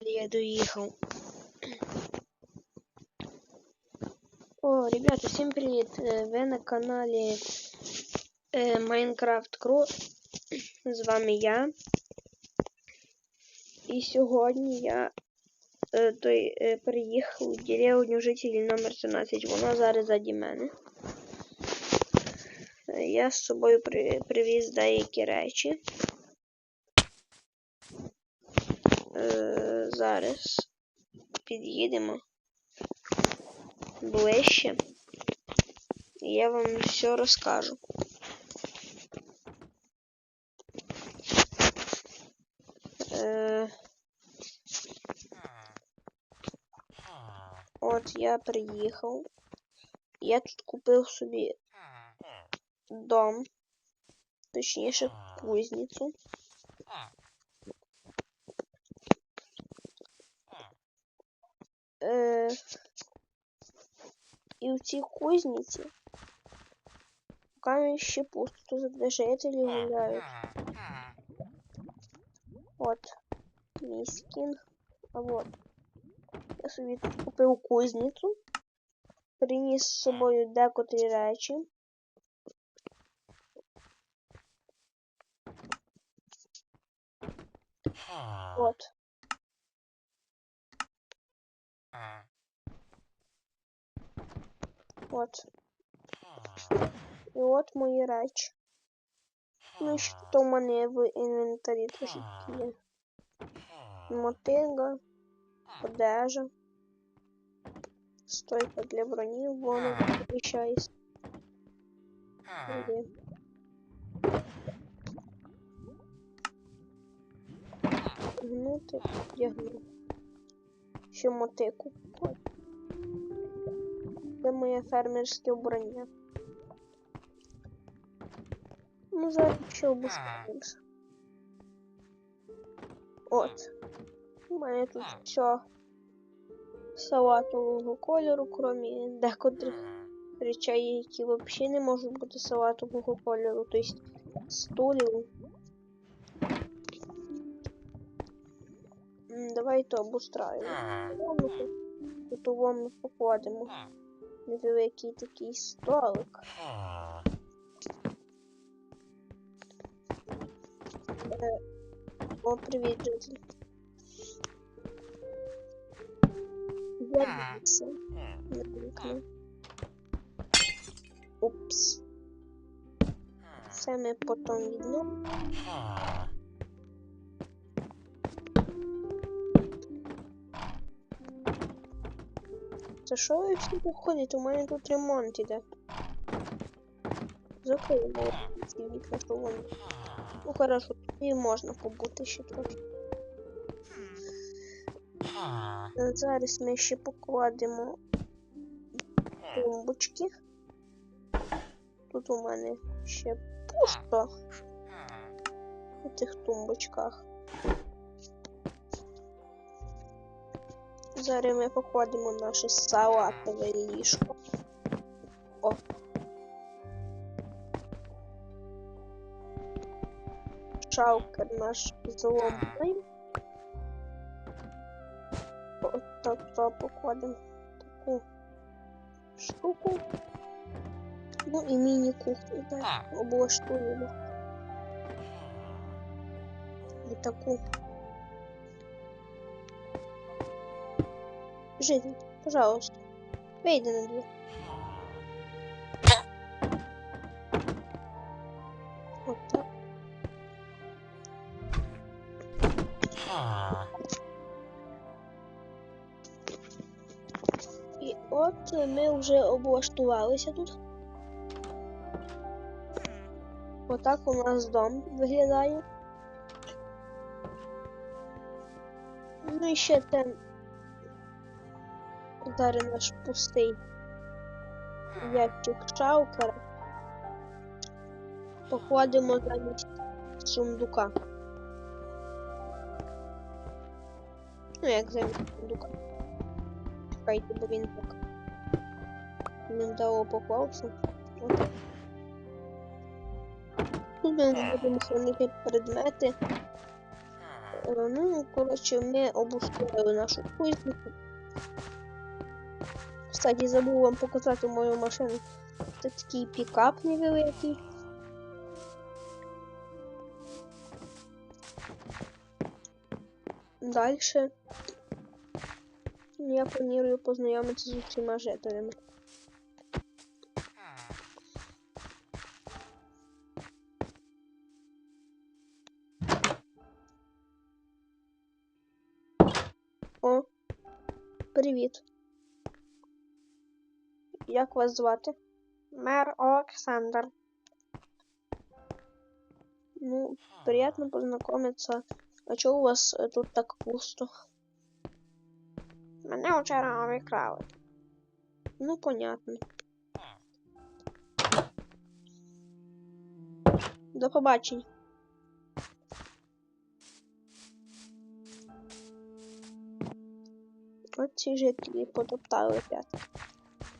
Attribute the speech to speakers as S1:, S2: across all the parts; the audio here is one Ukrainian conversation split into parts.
S1: Я доїхав. О, ребята, всім привіт! Е, Ви на каналі е, Minecraft Crew. З вами я. І сьогодні я е, той, приїхав у деревню жителів номер 17. Вона зараз заді мене. Я з собою при, привіз деякі речі. Е, зараз під'їдемо ближче. І я вам все розкажу. Е, от я приїхав. Я тут купив собі дом, точніше кузницю. цій кузниці поки ще пусто, тут жителі гуляють. От мій скін. А вот. Я собі тут купив кузницю. Приніс з собою декотрі речі. І от мої речі. Ну що в мене в інвентарі теж є. Мотига, одежа, стойка для броні, воно поміщається. Гнути, вдягну. Ще мотику. Це моє фермерське вбрання. Ну, зараз ще обускаємося. От. У мене тут все салатового кольору, крім декотрих речей, які взагалі не можуть бути салатового кольору, тобто стулів. Давайте обустраємо. Тут ми покладемо невеликий такий столик. О, привіт. Забився на вікно. Упс. Це ми потім відновимо. Це що ви всі походите? У мене тут ремонт іде. Закриємо ці вікна, що вони. Ну хорошо, і можна побути ще трохи. Е, Зараз ми ще покладемо тумбочки. Тут у мене ще пусто у тих тумбочках. Зараз ми покладемо наше салатове ліжко. О. Шалкер наш зломний. От так то покладемо таку штуку. Ну і міні-кухню, так, облаштуємо. І таку. Жизнь, пожалуйста, вийди на двір. От так. І от ми вже облаштувалися тут. Отак у нас дом виглядає. Ну і ще там зараз наш пустий ящик шалкера. Покладемо замість сундука. Ну як замість сундука. Чекайте, бо він так невдало поклався. Отак. Тут ми будемо хранити предмети. Е, Ну, коротше, ми обустроїли нашу кузницю. Кстати, забув вам показати мою машину. Це такий пікап невеликий. Дальше я планую познайомитися з усіма жителями. О, привіт. Як вас звати? Мер Олександр. Ну, приятно познайомитися. А чого у вас е, тут так пусто? Мене вчора обікрали. Ну, понятно. До побачення. От ці жителі потоптали п'ятки.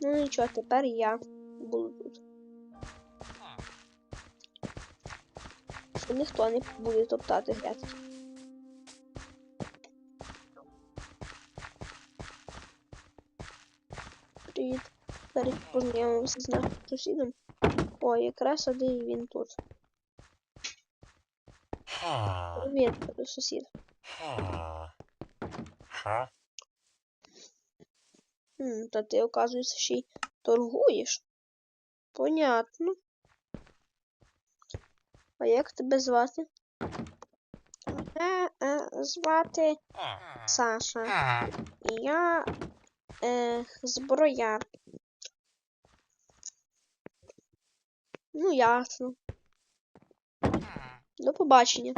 S1: Ну нічого, тепер я буду тут. Що ніхто не буде топтати грядки. Привіт. Зараз познайомимося з нашим сусідом. О, якраз сидить він тут. Привіт, сусід. М, Та ти, оказується, ще й торгуєш. Понятно. А як тебе звати? Мене е, звати Саша. І я е, зброяр. Ну, ясно. До побачення.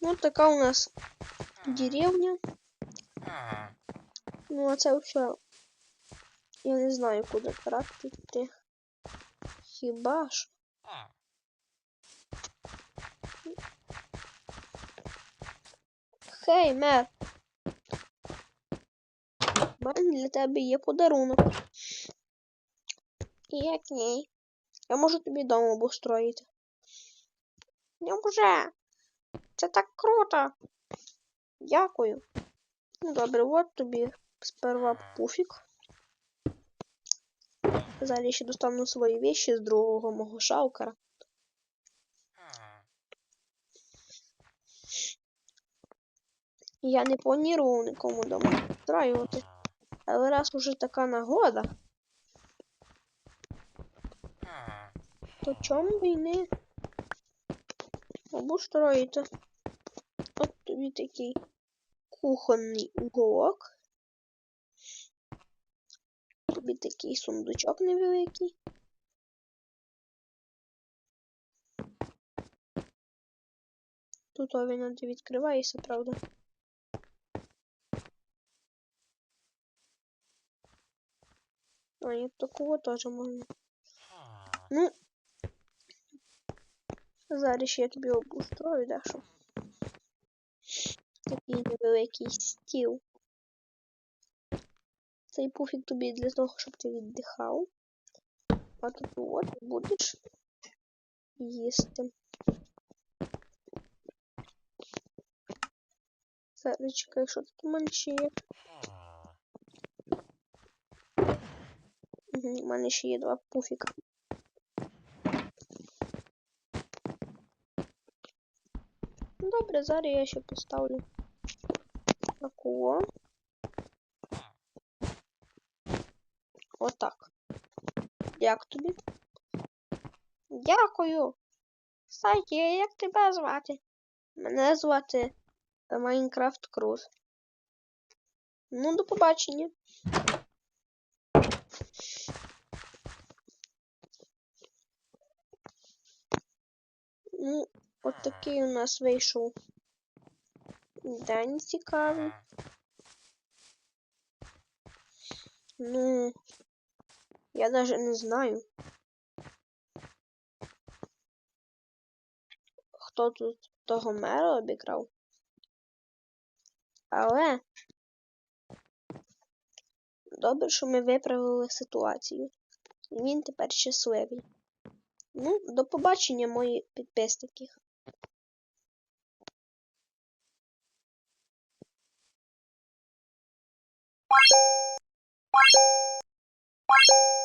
S1: Ну, така у нас деревня. Ну, а це все. Я не знаю, куди тратити. Хіба ж? Хей, мер. У мене для тебе є подарунок. Який? Я можу тобі дом обустроїти. Не вже. Це так круто. Дякую. Ну добре, от тобі сперва пуфік. Я ще достану свої вещи з другого мого шаукера. Я не планував нікому дома обустраювати. Але раз уже така нагода, то чому б і не обустроїти? От тобі такий кухонний уголок. Тобі такий сундучок невеликий. Тут він відкривається, правда. І такого теж можна. Ну, зараз ще я тобі обустрою, да, що? Такий невеликий стіл. Цей пуфік тобі для того, щоб ти віддихав. А тут от будеш їсти. Зараз чекай, що тут у мене ще є. Два пуфіка. Добре, зараз я ще поставлю такого. Отак. Як тобі? Дякую. Кстати, як тебе звати? Мене звати Майнкрафт Круз. Ну, до побачення. Ну, от такий у нас вийшов день цікавий. Ну, я даже не знаю. Хто тут того мера обіграв? Але добре, що ми виправили ситуацію. Він тепер щасливий. Ну, до побачення, мої підписники. Bye.